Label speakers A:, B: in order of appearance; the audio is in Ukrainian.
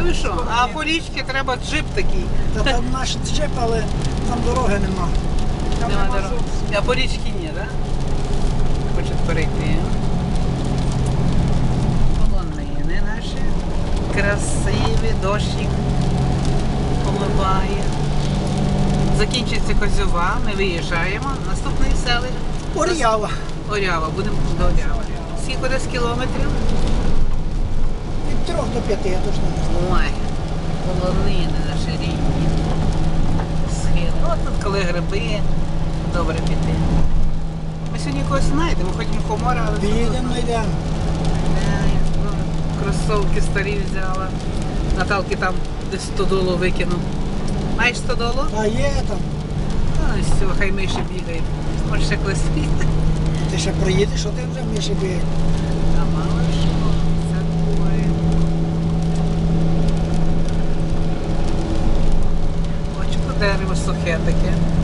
A: ви що? А по річці треба джип такий.
B: Та там наш чеп, але там дороги нема. Там
A: Нема дороги.
B: зовсім.
A: А по річці ні, так? Хочуть перейти. Полонини наші. Красиві, дощик поливає. Закінчиться Козюва, ми виїжджаємо. Наступний селищ.
B: Орява.
A: Орява, будемо до Орява. Скільки десь кілометрів?
B: Від трьох до п'яти, я точно не знаю.
A: Ой, полонини наші рідні. Схід. От тут коли гриби, добре піти. Ми сьогодні когось знайдемо, хоч не комора, але одно
B: йдемо.
A: Ну, Кросовки старі взяла. Наталки там десь 100 долу викинув. Маєш 100 долу?
B: А є там.
A: А, все, хай миші бігають. Може ще колись.
B: Ти ще приїдеш, що ти вже мені ще
A: there it was still caretaking.